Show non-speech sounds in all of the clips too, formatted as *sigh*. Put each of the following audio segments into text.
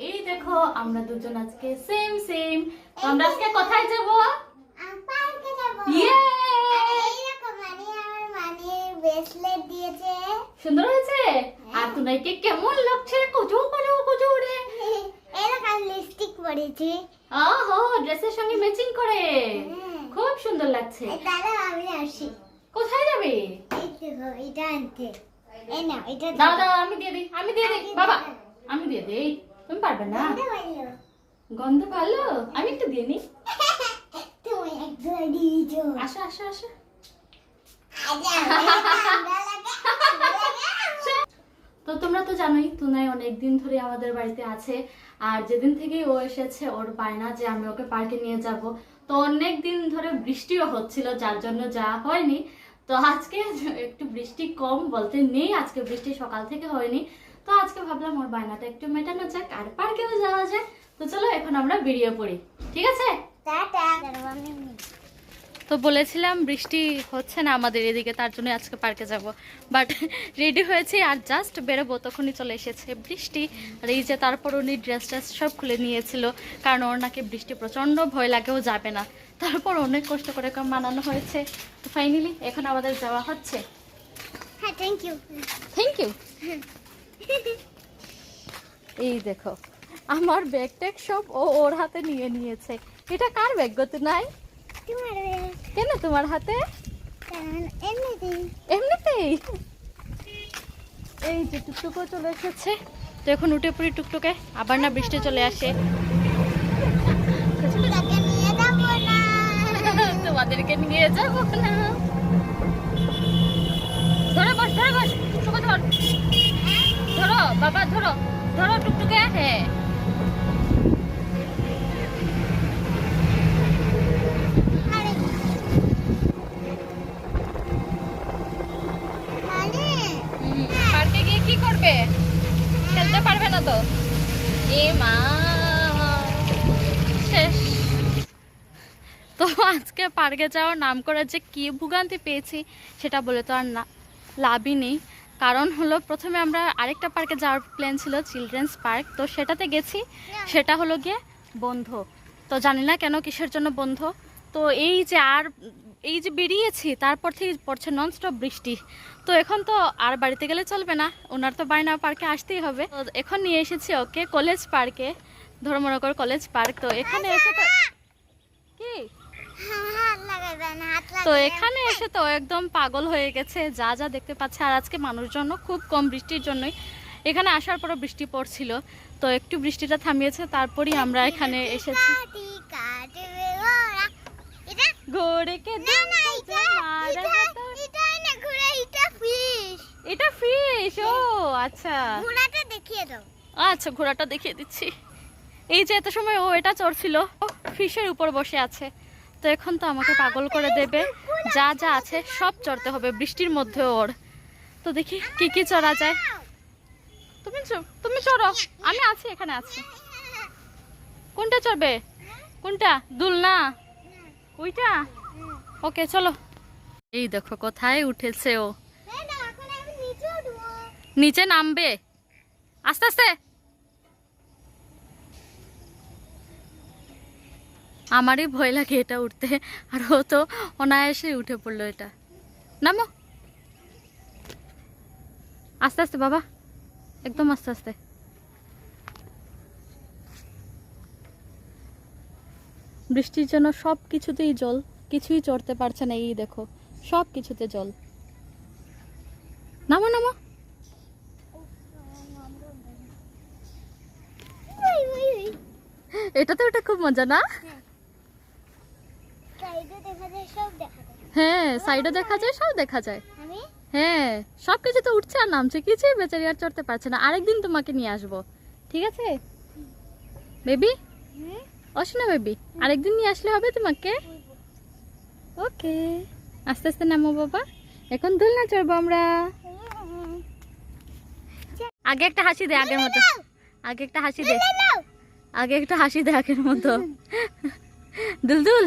এই দেখো আমরা দুজন আজকে সেম সেম তো আমরা আজকে কোথায় যাব? পার্কে যাব। ইয়ে এইরকম মানে আমার মানে ব্রেসলেট দিয়েছে। সুন্দর হয়েছে? আর তুনাইকে কেমন লাগছে? কুচু কুচু কুচু রে। *laughs* এরকম লিপস্টিক পরেছি। আহো ড্রেসের সঙ্গে ম্যাচিং করে। খুব সুন্দর লাগছে। দাদা আমি আসি। কোথায় যাবে? এটা আনতে। এই না এটা দাও দাও। আমি দিয়ে দিই আমি দিয়ে দিই। বাবা আমি দিয়ে দিই। তুমি পারবে না? গন্ধ ভালো। আমি একটু দিয়ে *laughs* দিয়েছ আসো আসো তো তোমরা তো জানোই তুনাই অনেক দিন ধরে আমাদের বাড়িতে আছে। আর যেদিন থেকে ও এসেছে ওর বায়না যে আমি ওকে পার্কে নিয়ে যাব। তো অনেক দিন ধরে বৃষ্টিও হচ্ছিল যার জন্য যাওয়া হয়নি। তো আজকে একটু বৃষ্টি কম বলতে নেই আজকে বৃষ্টি সকাল থেকে হয়নি। তো আজকে ভাবলাম ওর বায়নাটা একটু মেটানো যাক আর পার্কেও যাওয়া যায় তো চলো এখন আমরা বেরিয়ে পড়ি ঠিক আছে? তো বলেছিলাম বৃষ্টি হচ্ছে না আমাদের এদিকে তার জন্য আজকে পার্কে যাব। বাট রেডি হয়েছে আর জাস্ট বেরোবো তখনই চলে এসেছে বৃষ্টি। আর এই যে তারপর উনি ড্রেস ট্রেস সব খুলে নিয়েছিল কারণ ওর নাকি বৃষ্টি প্রচণ্ড ভয় লাগেও যাবে না। তারপর অনেক কষ্ট করে মানানো হয়েছে। তো ফাইনালি এখন আমাদের যাওয়া হচ্ছে। হ্যাঁ থ্যাংক ইউ থ্যাংক ইউ এই দেখো, আমার ব্যাগ ট্যাগ সব ও ওর হাতে নিয়ে নিয়েছে। এটা কার ব্যাগ গতি নাই কেন তোমার হাতে? এমনিতেই। এই যে টুকটুকও চলে এসেছে। তো এখন উঠে পড়ি টুকটুকে, আবার না বৃষ্টি চলে আসে। তোমাদেরকে নিয়ে যাব না। ধরো বস ধরো বস ধরো। বাবা ধরো ধরো টুকটুকে। হ্যাঁ। মানে পার্কে গিয়ে কি করবে? খেলতে পারবে না তো। এ মা। শেষ। তো আজকে পার্কে যাওয়ার নাম করে যে কি ভোগান্তি পেয়েছি সেটা বলে তো আর না লাভই নেই। কারণ হলো প্রথমে আমরা আরেকটা পার্কে যাওয়ার প্ল্যান ছিল চিলড্রেন্স পার্ক তো সেটাতে গেছি। সেটা হলো গিয়ে বন্ধ। তো জানি না কেন কিসের জন্য বন্ধ। তো এই যে আর এই যে বেরিয়েছি তারপর থেকে পড়ছে ননস্টপ বৃষ্টি। তো এখন তো আর বাড়িতে গেলে চলবে না। ওনার তো বায়না পার্কে আসতেই হবে। তো এখন নিয়ে এসেছি ওকে কলেজ পার্কে ধর্মনগর কলেজ পার্ক তো এখানে এসে তো *laughs* কি? হাত তো এখানে এসে তো একদম পাগল হয়ে গেছে যা যা দেখতে পাচ্ছে। আর আজকে মানুষজন খুব কম বৃষ্টির জন্যই। এখানে আসার পরও বৃষ্টি পড়ছিল তো একটু বৃষ্টিটা থামিয়েছে তারপরই আমরা এখানে এসেছি। এটা ফিশ ও আচ্ছা। ঘোড়াটা দেখিয়ে দাও। আচ্ছা ঘোড়াটা দেখিয়ে দিচ্ছি। এই যে এত সময় ও এটা চড়ছিল ফিশের উপর বসে আছে। তো এখন তো আমাকে পাগল করে দেবে। যা যা আছে সব চড়তে হবে বৃষ্টির মধ্যে ওর। তো দেখি কি কি চড়া যায়। তুমি তুমি চড়ো। আমি আছি এখানে আছি। কোনটা চড়বে? কোনটা? দুলনা ওইটা? ওকে চলো। এই দেখো কোথায় উঠেছে ও। নিচে নামবে। আস্তে আস্তে। আমারই ভয় লাগে এটা উঠতে। আর ও তো অনায়াসে উঠে পড়ল এটা। নামো। আস্তে আস্তে বাবা। একদম আস্তে আস্তে। বৃষ্টির জন্য সব কিছুতেই জল। কিছুই চড়তে পারছে না এই দেখো। সব কিছুতে জল। নামো নামো। এটা তো এটা খুব মজা না সাইডে দেখা যায় সব দেখা যায় হ্যাঁ সাইডে দেখা যায় সব দেখা যায়। হ্যাঁ সব কিছু তো উঠছে আর নামছে কিছুই বেচারি আর চড়তে পারছে না। আরেকদিন তোমাকে নিয়ে আসব। ঠিক আছে? বেবি অসনা বেবি আরেকদিন নিয়ে আসলে হবে তোমাকে। ওকে আস্তে আস্তে নামো বাবা। এখন দোলনা চড়বো আমরা। আগে একটা হাসি দে আগের মতো। আগে একটা হাসি দে। আগে একটা হাসি দে আগের মতো। দুলদুল।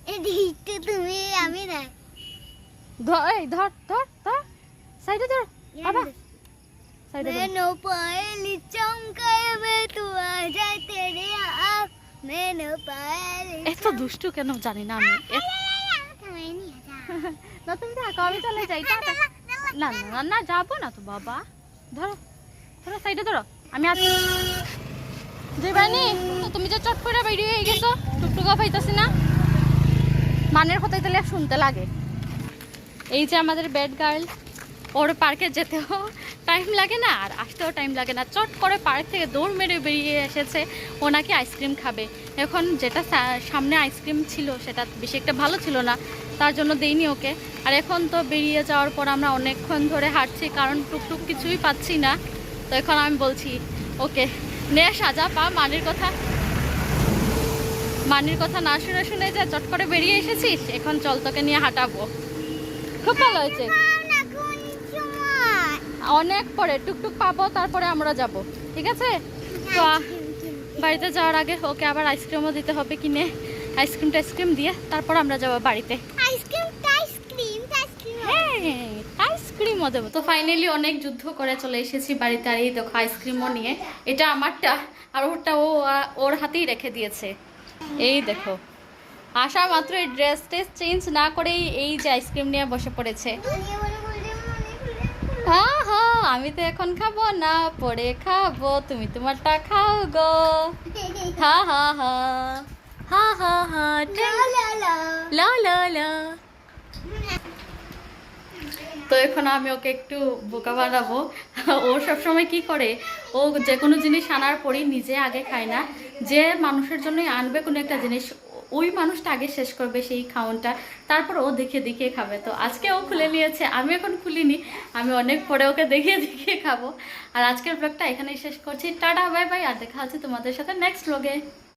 দিচ্ছি তুমি আমি না। ধর ধর ধর ধর। সাইডে ধর বাবা। সাইডে নো পায়েলি চমকায় মে তু আ যা তেরে আ। মে নো এত দুষ্টু কেন জানি না আমি। না তুমি থাকো আমি চলে যাই টাটা না না না যাব না তো বাবা। ধরো ধরো সাইডে ধরো। আমি আছি। জয়বানি তুমি যে চট বাইরে হয়ে গেছো টুকটুকা পাইতাছি না। মানের কথাই তাহলে শুনতে লাগে। এই যে আমাদের বেড গার্ল ওর পার্কে যেতেও টাইম লাগে না, আর আসতেও টাইম লাগে না। চট করে পার্ক থেকে দৌড় মেরে বেরিয়ে এসেছে, ও নাকি আইসক্রিম খাবে। এখন যেটা সামনে আইসক্রিম ছিল, সেটা বেশি একটা ভালো ছিল না, তার জন্য দেইনি ওকে। আর এখন তো বেরিয়ে যাওয়ার পর আমরা অনেকক্ষণ ধরে হাঁটছি, কারণ টুকটুক কিছুই পাচ্ছি না। তো এখন আমি বলছি, ওকে, নে সাজা, পা, মানের কথা। মানির কথা না শুনে শুনে যা চট করে বেরিয়ে এসেছিস এখন চল তোকে নিয়ে হাঁটাবো। খুব ভালো হয়েছে। অনেক পরে টুকটুক পাবো তারপরে আমরা যাব। ঠিক আছে? তো বাড়িতে যাওয়ার আগে ওকে আবার আইসক্রিমও দিতে হবে কিনে। আইসক্রিম টাইসক্রিম দিয়ে তারপর আমরা যাব বাড়িতে। হ্যাঁ আইসক্রিমও দেবো। তো ফাইনালি অনেক যুদ্ধ করে চলে এসেছি বাড়িতে আর এই দেখো আইসক্রিমও নিয়ে। এটা আমারটা আর ওরটা ও ওর হাতেই রেখে দিয়েছে। এই দেখো। আসা মাত্র এই ড্রেস টেস চেঞ্জ না করেই এই যে আইসক্রিম নিয়ে বসে পড়েছে। হ্যাঁ হ্যাঁ আমি তো এখন খাব না, পরে খাব, তুমি তোমারটা খাও গো। হ্যাঁ হ্যাঁ হ্যাঁ। হ্যাঁ হ্যাঁ হা তো এখন আমি ওকে একটু বোকা বানাবো। ও সবসময় কি করে? ও যে কোনো জিনিস আনার পরই নিজে আগে খায় না। যে মানুষের জন্যই আনবে কোনো একটা জিনিস, ওই মানুষটা আগে শেষ করবে সেই খাওনটা। তারপর ও দেখে দেখিয়ে খাবে। তো আজকে ও খুলে নিয়েছে। আমি এখন খুলিনি। আমি অনেক পরে ওকে দেখিয়ে দেখিয়ে খাব। আর আজকের ব্লগটা এখানেই শেষ করছি। টাটা, বাই বাই, আর দেখা হচ্ছে তোমাদের সাথে নেক্সট ব্লগে